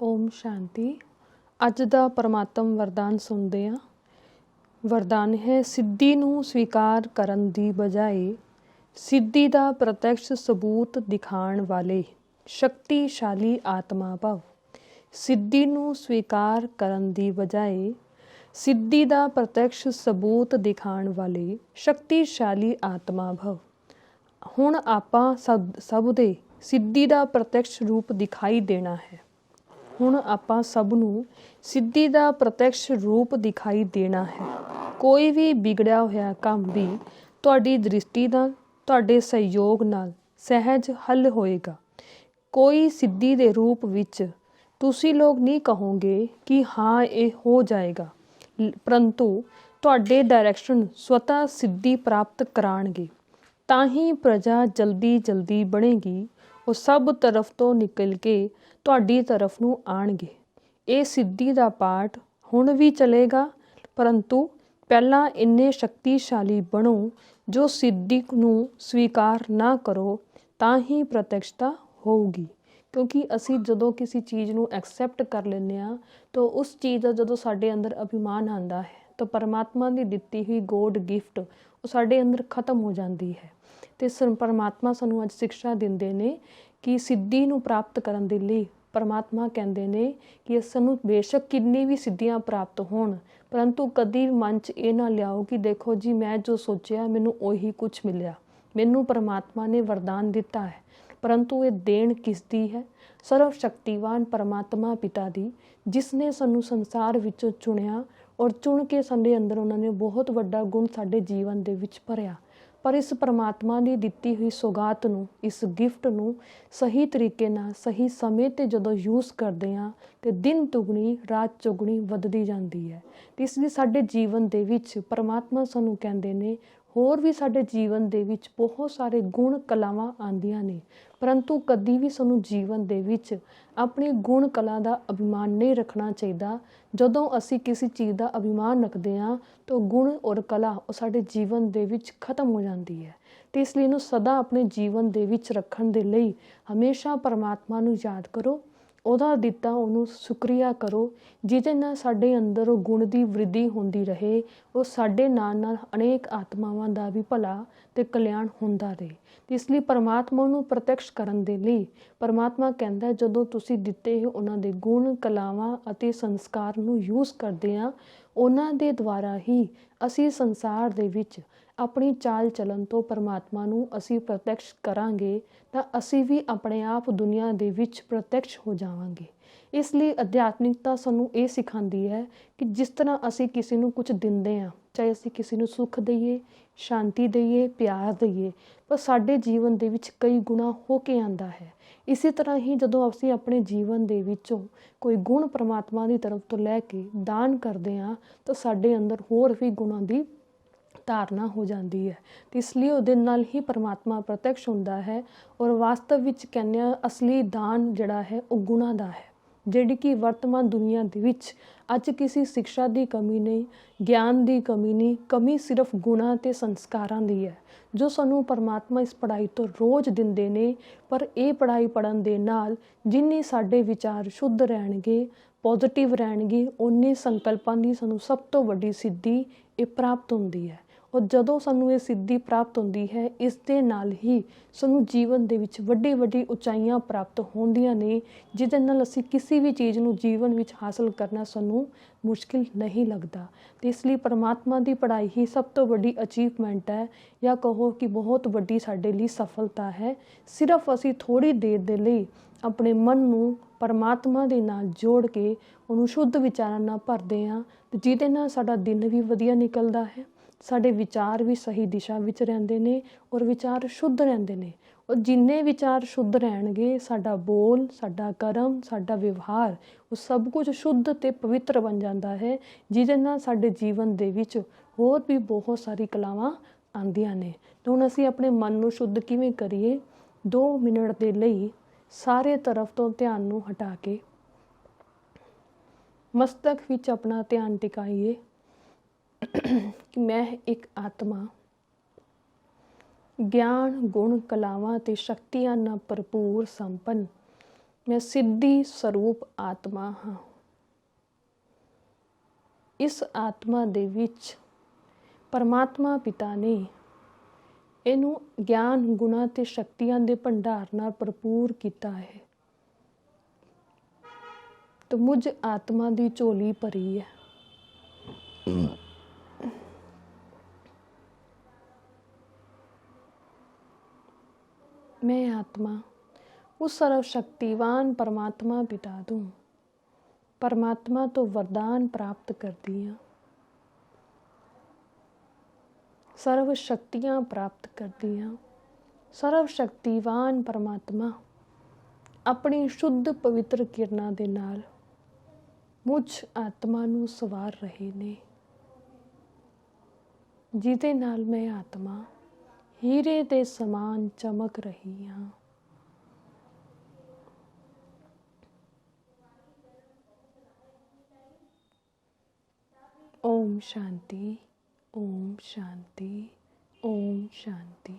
ਓਮ ਸ਼ਾਂਤੀ। ਅੱਜ ਦਾ ਪਰਮਾਤਮ ਵਰਦਾਨ ਸੁਣਦੇ ਹਾਂ। ਵਰਦਾਨ ਹੈ, ਸਿੱਧੀ ਨੂੰ ਸਵੀਕਾਰ ਕਰਨ ਦੀ ਬਜਾਏ ਸਿੱਧੀ ਦਾ ਪ੍ਰਤੱਖ ਸਬੂਤ ਦਿਖਾਉਣ ਵਾਲੇ ਸ਼ਕਤੀਸ਼ਾਲੀ ਆਤਮਾ ਭਵ। ਸਿੱਧੀ ਨੂੰ ਸਵੀਕਾਰ ਕਰਨ ਦੀ ਬਜਾਏ ਸਿੱਧੀ ਦਾ ਪ੍ਰਤੱਖ ਸਬੂਤ ਦਿਖਾਉਣ ਵਾਲੇ ਸ਼ਕਤੀਸ਼ਾਲੀ ਆਤਮਾ ਭਵ। ਹੁਣ ਆਪਾਂ ਸਭ ਸਭ ਦੇ ਸਿੱਧੀ ਦਾ ਪ੍ਰਤੱਖ ਰੂਪ ਦਿਖਾਈ ਦੇਣਾ ਹੈ। ਹੁਣ ਆਪਾਂ ਸਭ ਨੂੰ ਸਿੱਧੀ ਦਾ ਪ੍ਰਤੱਖ ਰੂਪ ਦਿਖਾਈ ਦੇਣਾ ਹੈ। ਕੋਈ ਵੀ ਵਿਗੜਿਆ ਹੋਇਆ ਕੰਮ ਵੀ ਤੁਹਾਡੀ ਦ੍ਰਿਸ਼ਟੀ ਦਾ, ਤੁਹਾਡੇ ਸਹਿਯੋਗ ਨਾਲ ਸਹਿਜ ਹੱਲ ਹੋਏਗਾ। ਕੋਈ ਸਿੱਧੀ ਦੇ ਰੂਪ ਵਿੱਚ ਤੁਸੀਂ ਲੋਕ ਨਹੀਂ ਕਹੋਗੇ ਕਿ ਹਾਂ, ਇਹ ਹੋ ਜਾਏਗਾ। ਪਰੰਤੂ ਤੁਹਾਡੇ ਡਾਇਰੈਕਸ਼ਨ ਸਵਤਾ ਸਿੱਧੀ ਪ੍ਰਾਪਤ ਕਰਾਣਗੇ। ਤਾਂ ਹੀ ਪ੍ਰਜਾ ਜਲਦੀ ਜਲਦੀ ਬਣੇਗੀ। ਉਹ ਸਭ ਤਰਫ ਤੋਂ ਨਿਕਲ ਕੇ ਤੁਹਾਡੀ ਤਰਫ ਨੂੰ ਆਣਗੇ। ਇਹ ਸਿੱਧੀ ਦਾ ਪਾਠ ਹੁਣ ਵੀ ਚਲੇਗਾ, ਪਰੰਤੂ ਪਹਿਲਾਂ ਇੰਨੇ ਸ਼ਕਤੀਸ਼ਾਲੀ ਬਣੋ ਜੋ ਸਿੱਧੀ ਨੂੰ ਸਵੀਕਾਰ ਨਾ ਕਰੋ, ਤਾਂ ਹੀ ਪ੍ਰਤੱਖਤਾ ਹੋਊਗੀ। ਕਿਉਂਕਿ ਅਸੀਂ ਜਦੋਂ ਕਿਸੇ ਚੀਜ਼ ਨੂੰ ਐਕਸੈਪਟ ਕਰ ਲੈਂਦੇ ਆ ਤਾਂ ਉਸ ਚੀਜ਼ ਦਾ ਜਦੋਂ ਸਾਡੇ ਅੰਦਰ ਅਭਿਮਾਨ ਆਂਦਾ ਹੈ, ਤਾਂ ਪਰਮਾਤਮਾ ਦੀ ਦਿੱਤੀ ਹੋਈ ਗੋਡ ਗਿਫਟ ਉਹ ਸਾਡੇ ਅੰਦਰ ਖਤਮ ਹੋ ਜਾਂਦੀ ਹੈ। ਤੇ ਸਰ, ਪਰਮਾਤਮਾ ਸਾਨੂੰ ਅੱਜ ਸਿੱਖਿਆ ਦਿੰਦੇ ਨੇ ਕਿ ਸਿੱਧੀ ਨੂੰ ਪ੍ਰਾਪਤ ਕਰਨ ਦੇ ਲਈ ਪਰਮਾਤਮਾ ਕਹਿੰਦੇ ਨੇ ਕਿ ਸਾਨੂੰ ਬੇਸ਼ੱਕ ਕਿੰਨੀ ਵੀ ਸਿੱਧੀਆਂ ਪ੍ਰਾਪਤ ਹੋਣ, ਪਰੰਤੂ ਕਦੀ ਵੀ ਮਨ 'ਚ ਇਹ ਨਾ ਲਿਆਓ ਕਿ ਦੇਖੋ ਜੀ, ਮੈਂ ਜੋ ਸੋਚਿਆ, ਮੈਨੂੰ ਉਹੀ ਕੁਝ ਮਿਲਿਆ। ਮੈਨੂੰ ਪਰਮਾਤਮਾ ਨੇ ਵਰਦਾਨ ਦਿੱਤਾ ਹੈ। ਪਰੰਤੂ ਇਹ ਦੇਣ ਕਿਸ ਦੀ ਹੈ? ਸਰਵ ਸ਼ਕਤੀਵਾਨ ਪਰਮਾਤਮਾ ਪਿਤਾ ਦੀ, ਜਿਸ ਨੇ ਸਾਨੂੰ ਸੰਸਾਰ ਵਿੱਚੋਂ ਚੁਣਿਆ ਔਰ ਚੁਣ ਕੇ ਸਾਡੇ ਅੰਦਰ ਉਹਨਾਂ ਨੇ ਬਹੁਤ ਵੱਡਾ ਗੁਣ ਸਾਡੇ ਜੀਵਨ ਦੇ ਵਿੱਚ ਭਰਿਆ। ਪਰ ਇਸ ਪਰਮਾਤਮਾ ਦੀ ਦਿੱਤੀ ਹੋਈ ਸੌਗਾਤ ਨੂੰ, ਇਸ ਗਿਫਟ ਨੂੰ ਸਹੀ ਤਰੀਕੇ ਨਾਲ, ਸਹੀ ਸਮੇਂ ਤੇ ਜਦੋਂ ਯੂਜ਼ ਕਰਦੇ ਹਾਂ, ਤੇ ਦਿਨ ਦੁਗਣੀ, ਰਾਤ ਚੌਗਣੀ ਵੱਧਦੀ ਜਾਂਦੀ ਹੈ। ਤੇ ਇਸ ਲਈ ਸਾਡੇ ਜੀਵਨ ਦੇ ਵਿੱਚ ਪਰਮਾਤਮਾ ਸਾਨੂੰ ਕਹਿੰਦੇ ਨੇ ਹੋਰ ਵੀ ਸਾਡੇ ਜੀਵਨ ਦੇ ਵਿੱਚ ਬਹੁਤ ਸਾਰੇ ਗੁਣ ਕਲਾਵਾਂ ਆਉਂਦੀਆਂ ਨੇ। ਪਰੰਤੂ ਕਦੀ ਵੀ ਸਾਨੂੰ ਜੀਵਨ ਦੇ ਵਿੱਚ ਆਪਣੀ ਗੁਣ ਕਲਾ ਦਾ ਅਭਿਮਾਨ ਨਹੀਂ ਰੱਖਣਾ ਚਾਹੀਦਾ। ਜਦੋਂ ਅਸੀਂ ਕਿਸੇ ਚੀਜ਼ ਦਾ ਅਭਿਮਾਨ ਰੱਖਦੇ ਹਾਂ, ਤਾਂ ਗੁਣ ਔਰ ਕਲਾ ਉਹ ਸਾਡੇ ਜੀਵਨ ਦੇ ਵਿੱਚ ਖਤਮ ਹੋ ਜਾਂਦੀ ਹੈ। ਤੇ ਇਸ ਲਈ ਇਹਨੂੰ ਸਦਾ ਆਪਣੇ ਜੀਵਨ ਦੇ ਵਿੱਚ ਰੱਖਣ ਦੇ ਲਈ ਹਮੇਸ਼ਾ ਪਰਮਾਤਮਾ ਨੂੰ ਯਾਦ ਕਰੋ। ਉਹਦਾ ਦਿੱਤਾ ਉਹਨੂੰ ਸ਼ੁਕਰੀਆ ਕਰੋ, ਜਿਹਦੇ ਨਾਲ ਸਾਡੇ ਅੰਦਰ ਉਹ ਗੁਣ ਦੀ ਵ੍ਰਿੱਧੀ ਹੁੰਦੀ ਰਹੇ, ਉਹ ਸਾਡੇ ਨਾਲ ਨਾਲ ਅਨੇਕ ਆਤਮਾਵਾਂ ਦਾ ਵੀ ਭਲਾ ਤੇ ਕਲਿਆਣ ਹੁੰਦਾ ਰਹੇ। ਇਸ ਲਈ ਪਰਮਾਤਮਾ ਨੂੰ ਪ੍ਰਤੱਖ ਕਰਨ ਦੇ ਲਈ ਪਰਮਾਤਮਾ ਕਹਿੰਦਾ, ਜਦੋਂ ਤੁਸੀਂ ਦਿੱਤੇ ਉਹਨਾਂ ਦੇ ਗੁਣ, ਕਲਾਵਾਂ ਅਤੇ ਸੰਸਕਾਰ ਨੂੰ ਯੂਜ਼ ਕਰਦੇ ਆ ਉਹਨਾਂ ਦੇ ਦੁਆਰਾ ਹੀ ਅਸੀਂ ਸੰਸਾਰ ਦੇ ਵਿੱਚ ਆਪਣੀ ਚਾਲ ਚੱਲਣ ਤੋਂ ਪਰਮਾਤਮਾ ਨੂੰ ਅਸੀਂ ਪ੍ਰਤੱਖ ਕਰਾਂਗੇ ਤਾਂ ਅਸੀਂ ਵੀ ਆਪਣੇ ਆਪ ਦੁਨੀਆ ਦੇ ਵਿੱਚ ਪ੍ਰਤੱਖ ਹੋ ਜਾਵਾਂਗੇ। ਇਸ ਲਈ ਅਧਿਆਤਮਿਕਤਾ ਸਾਨੂੰ ਇਹ ਸਿਖਾਉਂਦੀ ਹੈ ਕਿ ਜਿਸ ਤਰ੍ਹਾਂ ਅਸੀਂ ਕਿਸੇ ਨੂੰ ਕੁਝ ਦਿੰਦੇ ਆ ਚਾਹੇ ਅਸੀਂ ਕਿਸੇ ਨੂੰ ਸੁੱਖ ਦਈਏ, ਸ਼ਾਂਤੀ ਦਈਏ, ਪਿਆਰ ਦਈਏ, ਪਰ ਸਾਡੇ ਜੀਵਨ ਦੇ ਵਿੱਚ ਕਈ ਗੁਣਾ ਹੋ ਕੇ ਆਂਦਾ ਹੈ। ਇਸੇ ਤਰ੍ਹਾਂ ਹੀ ਜਦੋਂ ਅਸੀਂ ਆਪਣੇ ਜੀਵਨ ਦੇ ਵਿੱਚੋਂ ਕੋਈ ਗੁਣ ਪ੍ਰਮਾਤਮਾ ਦੀ ਤਰਫ ਤੋਂ ਲੈ ਕੇ ਦਾਨ ਕਰਦੇ ਹਾਂ, ਤਾਂ ਸਾਡੇ ਅੰਦਰ ਹੋਰ ਵੀ ਗੁਣਾਂ ਦੀ ਧਾਰਨਾ ਹੋ ਜਾਂਦੀ ਹੈ। ਤੇ ਇਸ ਲਈ ਉਹਦੇ ਨਾਲ ਹੀ ਪਰਮਾਤਮਾ ਪ੍ਰਤੱਖ ਹੁੰਦਾ ਹੈ ਔਰ ਵਾਸਤਵ ਵਿੱਚ ਕਹਿੰਦੇ ਆ ਅਸਲੀ ਦਾਨ ਜਿਹੜਾ ਹੈ ਉਹ ਗੁਣਾ ਦਾ ਹੈ। ਜਿਹੜੀ ਕਿ ਵਰਤਮਾਨ ਦੁਨੀਆ ਦੇ ਵਿੱਚ ਅੱਜ ਕਿਸੇ ਸਿੱਖਿਆ ਦੀ ਕਮੀ ਨਹੀਂ, ਗਿਆਨ ਦੀ ਕਮੀ ਨਹੀਂ, ਕਮੀ ਸਿਰਫ ਗੁਣਾਂ ਤੇ ਸੰਸਕਾਰਾਂ ਦੀ ਹੈ, ਜੋ ਸਾਨੂੰ ਪਰਮਾਤਮਾ ਇਸ ਪੜ੍ਹਾਈ ਤੋਂ ਰੋਜ਼ ਦਿੰਦੇ ਨੇ, ਪਰ ਇਹ ਪੜ੍ਹਾਈ ਪੜਨ ਦੇ ਨਾਲ ਜਿੰਨੇ ਸਾਡੇ ਵਿਚਾਰ ਸ਼ੁੱਧ ਰਹਿਣਗੇ ਪੋਜ਼ਿਟਿਵ ਰਹਿਣਗੇ ਉਨੇ ਸੰਕਲਪਾਂ ਦੀ ਸਾਨੂੰ ਸਭ ਤੋਂ ਵੱਡੀ ਸਿੱਧੀ ਇਹ ਪ੍ਰਾਪਤ ਹੁੰਦੀ ਹੈ। ਔਰ ਜਦੋਂ ਸਾਨੂੰ ਇਹ ਸਿੱਧੀ ਪ੍ਰਾਪਤ ਹੁੰਦੀ ਹੈ, ਇਸ ਦੇ ਨਾਲ ਹੀ ਸਾਨੂੰ ਜੀਵਨ ਦੇ ਵਿੱਚ ਵੱਡੀ ਵੱਡੀ ਉਚਾਈਆਂ ਪ੍ਰਾਪਤ ਹੁੰਦੀਆਂ ਨੇ, ਜਿਹਦੇ ਨਾਲ ਅਸੀਂ ਕਿਸੇ ਵੀ ਚੀਜ਼ ਨੂੰ ਜੀਵਨ ਵਿੱਚ ਹਾਸਲ ਕਰਨਾ ਸਾਨੂੰ ਮੁਸ਼ਕਿਲ ਨਹੀਂ ਲੱਗਦਾ। ਤੇ ਇਸ ਲਈ ਪਰਮਾਤਮਾ ਦੀ ਪੜ੍ਹਾਈ ਹੀ ਸਭ ਤੋਂ ਵੱਡੀ ਅਚੀਵਮੈਂਟ ਹੈ, ਜਾਂ ਕਹੋ ਕਿ ਬਹੁਤ ਵੱਡੀ ਸਾਡੇ ਲਈ ਸਫਲਤਾ ਹੈ। ਸਿਰਫ ਅਸੀਂ ਥੋੜੀ ਦੇਰ ਦੇ ਲਈ ਆਪਣੇ ਮਨ ਨੂੰ ਪਰਮਾਤਮਾ ਦੇ ਨਾਲ ਜੋੜ ਕੇ ਉਹਨੂੰ ਸ਼ੁੱਧ ਵਿਚਾਰਾਂ ਨਾਲ ਭਰਦੇ ਹਾਂ, ਤੇ ਜਿਹਦੇ ਨਾਲ ਸਾਡਾ ਦਿਨ ਵੀ ਵਧੀਆ ਨਿਕਲਦਾ ਹੈ। ਸਾਡੇ ਵਿਚਾਰ ਵੀ ਸਹੀ ਦਿਸ਼ਾ ਵਿੱਚ ਰਹਿੰਦੇ ਨੇ ਔਰ ਵਿਚਾਰ ਸ਼ੁੱਧ ਰਹਿੰਦੇ ਨੇ। ਔਰ ਜਿੰਨੇ ਵਿਚਾਰ ਸ਼ੁੱਧ ਰਹਿਣਗੇ, ਸਾਡਾ ਬੋਲ, ਸਾਡਾ ਕਰਮ, ਸਾਡਾ ਵਿਵਹਾਰ, ਉਹ ਸਭ ਕੁਝ ਸ਼ੁੱਧ ਤੇ ਪਵਿੱਤਰ ਬਣ ਜਾਂਦਾ ਹੈ, ਜਿਹਦੇ ਨਾਲ ਸਾਡੇ ਜੀਵਨ ਦੇ ਵਿੱਚ ਹੋਰ ਵੀ ਬਹੁਤ ਸਾਰੀ ਕਲਾਵਾਂ ਆਉਂਦੀਆਂ ਨੇ। ਤੇ ਹੁਣ ਅਸੀਂ ਆਪਣੇ ਮਨ ਨੂੰ ਸ਼ੁੱਧ ਕਿਵੇਂ ਕਰੀਏ? 2 ਮਿੰਟ ਦੇ ਲਈ ਸਾਰੇ ਤਰਫ ਤੋਂ ਧਿਆਨ ਨੂੰ ਹਟਾ ਕੇ ਮਸਤਕ ਵਿੱਚ ਆਪਣਾ ਧਿਆਨ ਟਿਕਾਈਏ। ਕਿ ਮੈਂ ਇੱਕ ਆਤਮਾ ਗਿਆਨ, ਗੁਣ, ਕਲਾਵਾਂ ਤੇ ਸ਼ਕਤੀਆਂ ਨਾਲ ਭਰਪੂਰ ਸੰਪੰਨ। ਮੈਂ ਸਿੱਧੀ ਸਰੂਪ ਆਤਮਾ ਹਾਂ। ਇਸ ਆਤਮਾ ਦੇ ਵਿੱਚ ਪਰਮਾਤਮਾ ਪਿਤਾ ਨੇ ਇਹਨੂੰ ਗਿਆਨ, ਗੁਣਾ ਤੇ ਸ਼ਕਤੀਆਂ ਦੇ ਭੰਡਾਰ ਨਾਲ ਭਰਪੂਰ ਕੀਤਾ ਹੈ। ਤੇ ਮੁਝ ਆਤਮਾ ਦੀ ਝੋਲੀ ਭਰੀ ਹੈ। ਮੈਂ ਆਤਮਾ, ਉਸ ਸਰਵ ਸ਼ਕਤੀਵਾਨ ਪਰਮਾਤਮਾ ਪਿਤਾ ਤੋਂ। ਪਰਮਾਤਮਾ ਤੋਂ ਵਰਦਾਨ ਪ੍ਰਾਪਤ ਕਰਦੀ ਹਾਂ ਸਰਵ ਸ਼ਕਤੀਆਂ ਪ੍ਰਾਪਤ ਕਰਦੀ ਹਾਂ ਸਰਵ ਸ਼ਕਤੀਵਾਨ ਪਰਮਾਤਮਾ, ਆਪਣੀ ਸ਼ੁੱਧ ਪਵਿੱਤਰ ਕਿਰਨਾਂ ਦੇ ਨਾਲ ਮੁਝ ਆਤਮਾ ਨੂੰ ਸਵਾਰ ਰਹੇ ਨੇ। ਜਿਹਦੇ ਨਾਲ ਮੈਂ ਆਤਮਾ ਹੀਰੇ ਦੇ ਸਮਾਨ ਚਮਕ ਰਹੀ ਹਾਂ ਓਮ ਸ਼ਾਂਤੀ ਓਮ ਸ਼ਾਂਤੀ ਓਮ ਸ਼ਾਂਤੀ।